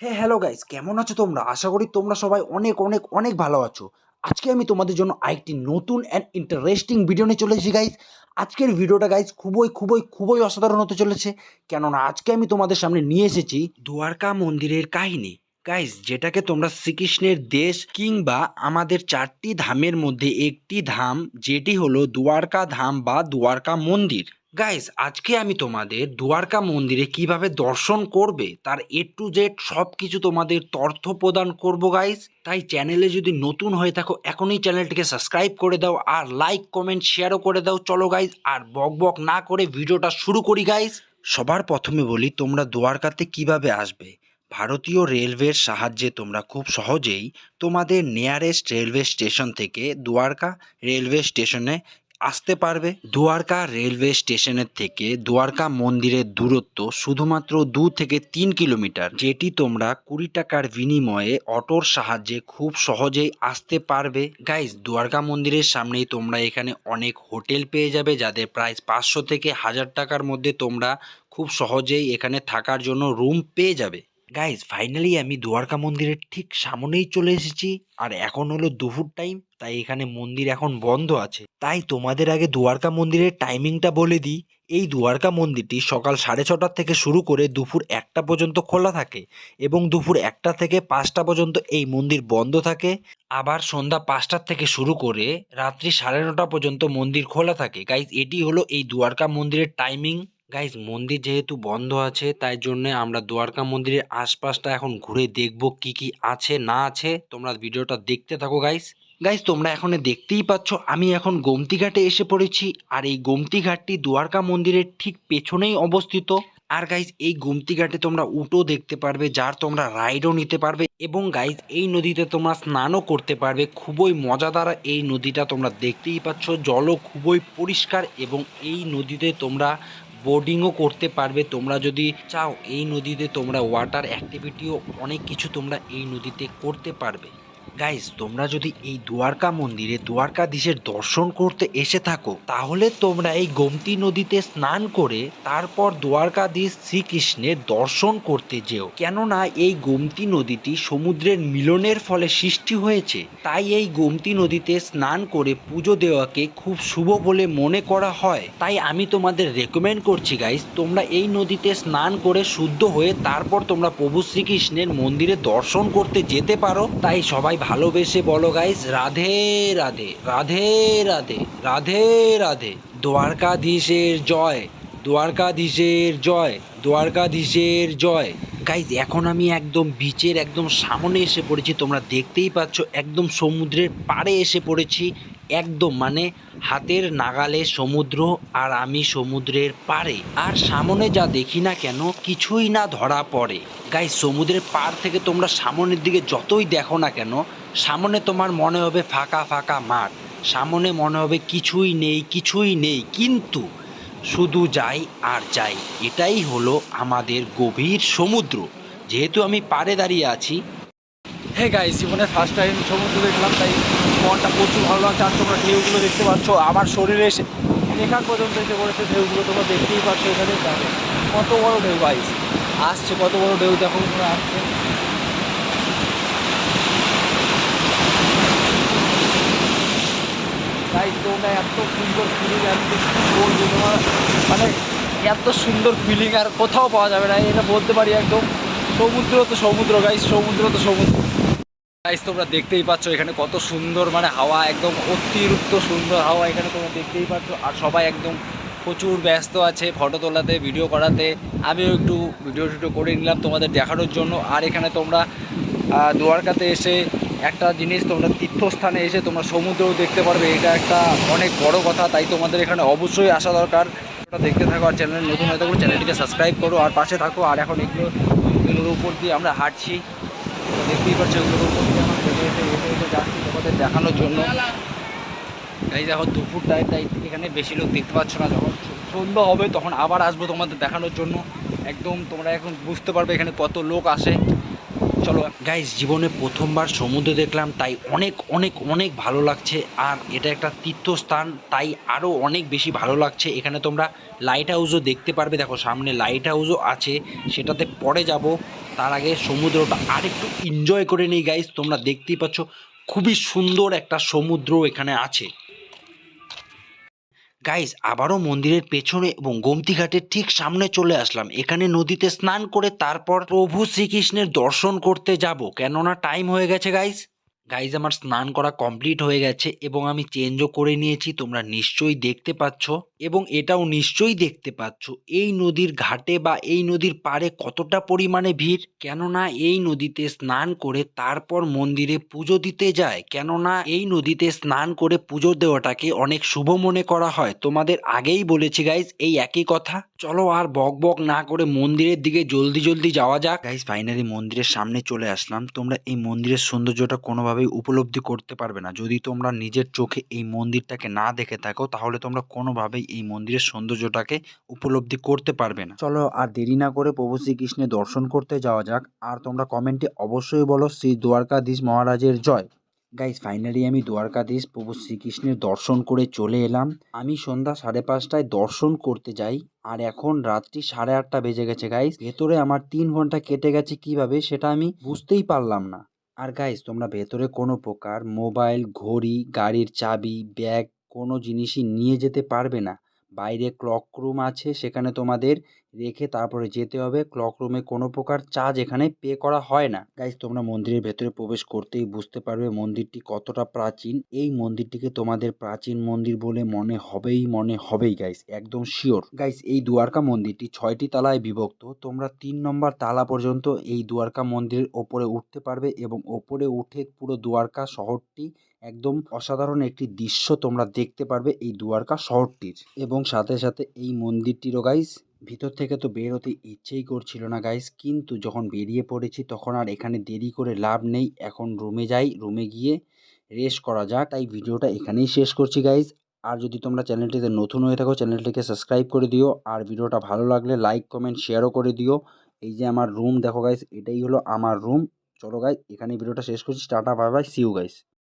হ্যাঁ hello guys কেমন আছো তোমরা? আশা করি তোমরা সবাই অনেক অনেক অনেক ভালো আছো। আজকে আমি তোমাদের জন্য আরেকটি নতুন অ্যান্ড ইন্টারেস্টিং ভিডিও নিয়ে চলে এসেছি গাইস আজকের ভিডিওটা গাইস খুবই খুবই খুবই অসাধারণ হতে চলেছে। কেননা আজকে আমি তোমাদের সামনে নিয়ে এসেছি দ্বারকা মন্দিরের কাহিনী। গাইস যেটাকে তোমরা শ্রীকৃষ্ণের দেশ কিংবা আমাদের চারটি ধামের মধ্যে একটি ধাম, যেটি হলো দ্বারকা ধাম বা দ্বারকা মন্দির। গাইস আজকে আমি তোমাদের দ্বারকা মন্দিরে কীভাবে দর্শন করবে, তার এ টু জেড সব কিছু তোমাদের তথ্য প্রদান করব গাইস তাই চ্যানেলে যদি নতুন হয়ে থাকো, এখনই চ্যানেলটিকে সাবস্ক্রাইব করে দাও আর লাইক কমেন্ট শেয়ারও করে দাও। চলো গাইস আর বক বক না করে ভিডিওটা শুরু করি গাইস সবার প্রথমে বলি, তোমরা দ্বারকাতে কীভাবে আসবে? ভারতীয় রেলওয়ের সাহায্যে তোমরা খুব সহজেই তোমাদের নিয়ারেস্ট রেলওয়ে স্টেশন থেকে দ্বারকা রেলওয়ে স্টেশনে আসতে পারবে? দ্বারকা রেলওয়ে স্টেশনের থেকে দ্বারকা মন্দিরের দূরত্ব শুধুমাত্র দু থেকে তিন কিলোমিটার, যেটি তোমরা কুড়ি টাকার বিনিময়ে অটোর সাহায্যে খুব সহজেই আসতে পারবে। গাইজ দ্বারকা মন্দিরের সামনেই তোমরা এখানে অনেক হোটেল পেয়ে যাবে, যাদের প্রাইস পাঁচশো থেকে হাজার টাকার মধ্যে তোমরা খুব সহজেই এখানে থাকার জন্য রুম পেয়ে যাবে। গাইজ ফাইনালি আমি দ্বারকা মন্দিরের ঠিক সামনেই চলে এসেছি। আর এখন হলো দুপুর টাইম তাই এখানে মন্দির এখন বন্ধ আছে। তাই তোমাদের আগে দ্বারকা মন্দিরের টাইমিংটা বলে দিই। এই দ্বারকা মন্দিরটি সকাল সাড়ে ছটার থেকে শুরু করে দুপুর একটা পর্যন্ত খোলা থাকে এবং দুপুর একটা থেকে পাঁচটা পর্যন্ত এই মন্দির বন্ধ থাকে। আবার সন্ধ্যা পাঁচটার থেকে শুরু করে রাত্রি সাড়ে নটা পর্যন্ত মন্দির খোলা থাকে। গাইজ এটি হলো এই দ্বারকা মন্দিরের টাইমিং গাইজ মন্দির যেহেতু বন্ধ আছে, তাই জন্য আমরা দ্বারকা মন্দিরের আশপাশটা এখন ঘুরে দেখব কি কি আছে, না আছে। তোমরা ভিডিওটা দেখতে থাকো গাইজ গাইজ তোমরা এখন দেখতেই পাচ্ছ, আমি এখন গোমতি ঘাটে এসে পড়েছি, আর এই গোমতি ঘাটটি দ্বারকা মন্দিরের ঠিক পেছনেই অবস্থিত। আর গাইজ এই গোমতি ঘাটে তোমরা উটো দেখতে পারবে, যার তোমরা রাইডও নিতে পারবে, এবং গাইজ এই নদীতে তোমরা স্নানও করতে পারবে। খুবই মজাদার এই নদীটা তোমরা দেখতেই পাচ্ছ, জলও খুবই পরিষ্কার, এবং এই নদীতে তোমরা বোর্ডিংও করতে পারবে। তোমরা যদি চাও, এই নদীতে তোমরা ওয়াটার অ্যাক্টিভিটিও অনেক কিছু তোমরা এই নদীতে করতে পারবে। গাইজ তোমরা যদি এই দ্বারকা মন্দিরে দ্বারকাধীশের দর্শন করতে এসে থাকো, তাহলে তোমরা এই গোমতী নদীতে স্নান করে তারপর দ্বারকাধীশ শ্রীকৃষ্ণের দর্শন করতে যেও। কেননা এই গোমতী নদীটি সমুদ্রের মিলনের ফলে সৃষ্টি হয়েছে। তাই এই গোমতী নদীতে স্নান করে পুজো দেওয়াকে খুব শুভ বলে মনে করা হয়। তাই আমি তোমাদের রেকমেন্ড করছি গাইজ তোমরা এই নদীতে স্নান করে শুদ্ধ হয়ে তারপর তোমরা প্রভু শ্রীকৃষ্ণের মন্দিরে দর্শন করতে যেতে পারো। তাই সবাই ভালোবেসে বলো গাইজ রাধে রাধে রাধে রাধে রাধে রাধে। দ্বারকাধীশের জয় দ্বারকাধীশের জয় দ্বারকাধীশের জয়। গাইজ এখন আমি একদম বিচের একদম সামনে এসে পড়েছি, তোমরা দেখতেই পাচ্ছ, একদম সমুদ্রের পাড়ে এসে পড়েছি। একদম মানে হাতের নাগালে সমুদ্র আর আমি সমুদ্রের পাড়ে। আর সামনে যা দেখি না কেন, কিছুই না ধরা পড়ে। গাইজ সমুদ্রের পাড় থেকে তোমরা সামনের দিকে যতই দেখো না কেন, সামনে তোমার মনে হবে ফাঁকা ফাঁকা মাঠ। সামনে মনে হবে কিছুই নেই কিছুই নেই, কিন্তু শুধু যাই আর যাই। এটাই হলো আমাদের গভীর সমুদ্র। যেহেতু আমি পাড়ে দাঁড়িয়ে আছি হে গাইস জীবনে ফার্স্ট টাইম সমুদ্র দেখলাম, তাই মনটা প্রচুর ভালো লাগছে। আর তোমরা ঢেউগুলো দেখতে পাচ্ছ, আমার শরীরে এসে এখান পর্যন্ত এসে পড়েছে ঢেউগুলো তোমরা দেখতেই পাচ্ছ এখানে। কত বড় ঢেউ গাইস আসছে কত বড় ঢেউ, দেখো তোমরা আসছে। গাইস তোমরা এত সুন্দর ফিলিং আমি যে তোমার মানে এত সুন্দর ফিলিং আর কোথাও পাওয়া যাবে না, এটা বলতে পারি একদম। সমুদ্র তো সমুদ্র গাইস সমুদ্র তো সমুদ্র। গাইস তোমরা দেখতেই পাচ্ছ এখানে কত সুন্দর মানে হাওয়া একদম অতিরিক্ত সুন্দর হাওয়া এখানে তোমরা দেখতেই পাচ্ছ। আর সবাই একদম প্রচুর ব্যস্ত আছে ফটো তোলাতে ভিডিও করাতে। আমিও একটু ভিডিও টিডিও করে নিলাম তোমাদের দেখানোর জন্য। আর এখানে তোমরা আহ, দ্বারকাতে এসে একটা জিনিস তোমরা তীর্থস্থানে এসে তোমরা সমুদ্রও দেখতে পারবে। এটা একটা অনেক বড় কথা তাই তোমাদের এখানে অবশ্যই আসা দরকার। দেখতে থাকো আর চ্যানেল নতুন হয়ে থাকো চ্যানেলটিকে সাবস্ক্রাইব করো। আর পাশে থাকো। আর এখন এগুলো উপর দিয়ে আমরা হাঁটছি। দেখতেই পাচ্ছ যাচ্ছি তোমাদের দেখানোর জন্য। এই দেখো, দুপুর টাইম, তাই এখানে বেশি লোক দেখতে পাচ্ছ না। যখন সন্ধ্যা হবে, তখন আবার আসব তোমাদের দেখানোর জন্য। একদম তোমরা এখন বুঝতে পারবে এখানে কত লোক আসে। চলো গাইস জীবনে প্রথমবার সমুদ্র দেখলাম, তাই অনেক অনেক অনেক ভালো লাগছে। আর এটা একটা তীর্থস্থান, তাই আরও অনেক বেশি ভালো লাগছে। এখানে তোমরা লাইট হাউসও দেখতে পারবে। দেখো, সামনে লাইট হাউসও আছে। সেটাতে পরে যাব। তার আগে সমুদ্রটা আর একটু এনজয় করে নিই গাইস তোমরা দেখতেই পাচ্ছ, খুবই সুন্দর একটা সমুদ্র এখানে আছে। গাইস আবারও মন্দিরের পেছনে এবং গোমতি ঘাটের ঠিক সামনে চলে আসলাম। এখানে নদীতে স্নান করে তারপর প্রভু শ্রীকৃষ্ণের দর্শন করতে যাব। কেননা টাইম হয়ে গেছে গাইস গাইজ আমার স্নান করা কমপ্লিট হয়ে গেছে এবং আমি চেঞ্জও করে নিয়েছি, তোমরা নিশ্চয়ই দেখতে পাচ্ছ এবং এটাও নিশ্চয়ই দেখতে পাচ্ছ। এই নদীর ঘাটে বা এই নদীর পাড়ে কতটা পরিমাণে ভিড়? কেননা এই নদীতে স্নান করে তারপর মন্দিরে পুজো দিতে যায়। কেননা এই নদীতে স্নান করে পুজো দেওয়াটাকে অনেক শুভ মনে করা হয়। তোমাদের আগেই বলেছি গাইজ এই একই কথা। চলো আর বক বক না করে মন্দিরের দিকে জলদি জলদি যাওয়া যাক। গাইজ ফাইনালি মন্দিরের সামনে চলে আসলাম। তোমরা এই মন্দিরের সৌন্দর্যটা কোনোভাবেই উপলব্ধি করতে পারবে না। যদি তোমরা নিজের চোখে এই মন্দিরটাকে না দেখে থাকো, তাহলে তোমরা কোনোভাবেই এই মন্দিরের সৌন্দর্যটাকে উপলব্ধি করতে পারবে না। চলো আর দেরি না করে প্রভু শ্রীকৃষ্ণের দর্শন করতে যাওয়া যাক। আর তোমরা কমেন্টে অবশ্যই বলো শ্রী দ্বারকাধীশ মহারাজের জয়। গাইজ ফাইনালি আমি দ্বারকাধীশ প্রভু শ্রীকৃষ্ণের দর্শন করে চলে এলাম। আমি সন্ধ্যা সাড়ে পাঁচটায় দর্শন করতে যাই। আর এখন রাত্রি সাড়ে আটটা বেজে গেছে গাইজ ভেতরে আমার তিন ঘণ্টা কেটে গেছে কীভাবে সেটা আমি বুঝতেই পারলাম না। আর গাইজ তোমরা ভেতরে কোনো প্রকার মোবাইল ঘড়ি, গাড়ির চাবি ব্যাগ কোনো জিনিসই নিয়ে যেতে পারবে না। বাইরে ক্লক রুম আছে, সেখানে তোমাদের রেখে তারপরে যেতে হবে। ক্লক রুমে কোনো প্রকার চার্জ এখানে পে করা হয় না। গাইজ তোমরা মন্দিরের ভেতরে প্রবেশ করতেই বুঝতে পারবে মন্দিরটি কতটা প্রাচীন। এই মন্দিরটিকে তোমাদের প্রাচীন মন্দির বলে মনে হবেই মনে হবেই গাইজ একদম শিওর গাইজ এই দুয়ারকা মন্দিরটি ছয়টি তালায় বিভক্ত। তোমরা তিন নম্বর তালা পর্যন্ত এই দুয়ারকা মন্দিরের ওপরে উঠতে পারবে এবং ওপরে উঠে পুরো দুয়ারকা শহরটি একদম অসাধারণ একটি দৃশ্য তোমরা দেখতে পারবে এই দুয়ারকা শহরটির। এবং সাথে সাথে এই মন্দিরটিরও গাইস ভিতর থেকে তো বের হতে ইচ্ছেই করছিল না গাইস কিন্তু যখন বেরিয়ে পড়েছি তখন আর এখানে দেরি করে লাভ নেই, এখন রুমে যাই, রুমে গিয়ে রেস্ট করা যাক। তাই ভিডিওটা এখানেই শেষ করছি গাইস আর যদি তোমরা চ্যানেলটিতে নতুন হয়ে থাকো, চ্যানেলটিকে সাবস্ক্রাইব করে দিও। আর ভিডিওটা ভালো লাগলে লাইক কমেন্ট শেয়ারও করে দিও। এই যে আমার রুম দেখো গাইস এটাই হলো আমার রুম চলো গাইস এখানে ভিডিওটা শেষ করছি। Tata bye bye see you guys